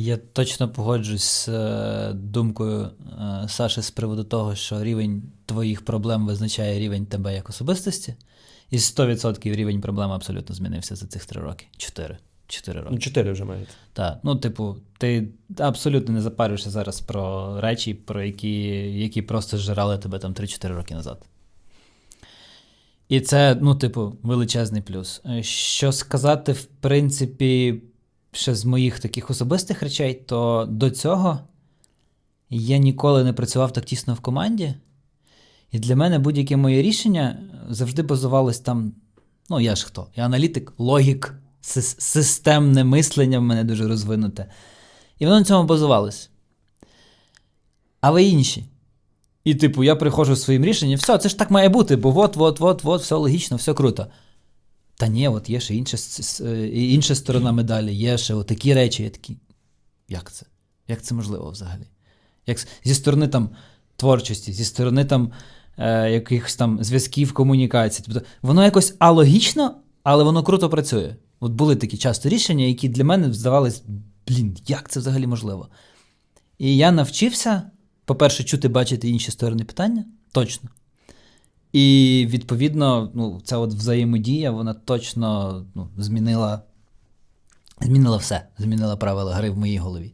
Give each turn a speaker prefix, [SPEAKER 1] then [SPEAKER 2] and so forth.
[SPEAKER 1] Я точно погоджуюсь з е, думкою е, Саші з приводу того, що рівень твоїх проблем визначає рівень тебе як особистості. І 100% рівень проблем абсолютно змінився за цих три роки. Чотири. Чотири роки.
[SPEAKER 2] Ну, чотири вже мають.
[SPEAKER 1] Так, ну, типу, ти абсолютно не запарюєшся зараз про речі, про які, які просто зжирали тебе там 3-4 роки назад. І це, ну, типу, величезний плюс. Е, Що сказати, в принципі, ще з моїх таких особистих речей, то до цього я ніколи не працював так тісно в команді. І для мене будь-яке моє рішення завжди базувалось там. Ну, я ж хто? Я аналітик, логік, системне мислення в мене дуже розвинуте. І воно на цьому базувалось. А ви інші. І, типу, я приходжу з своїм рішенням, все, це ж так має бути, бо от, от, от, от, все логічно, все круто. Та ні, от є ще інша, е, інша сторона медалі, є ще такі речі, я такі. Як це? Як це можливо взагалі? Як зі сторони там творчості, зі сторони там е, якихось там зв'язків, комунікацій. Тобто воно якось алогічно, але воно круто працює. От були такі часто рішення, які для мене здавались, блін, як це взагалі можливо? І я навчився, по-перше, чути, бачити інші сторони питання, точно. І відповідно, ну, ця от взаємодія, вона точно ну, змінила, змінила все, змінила правила гри в моїй голові.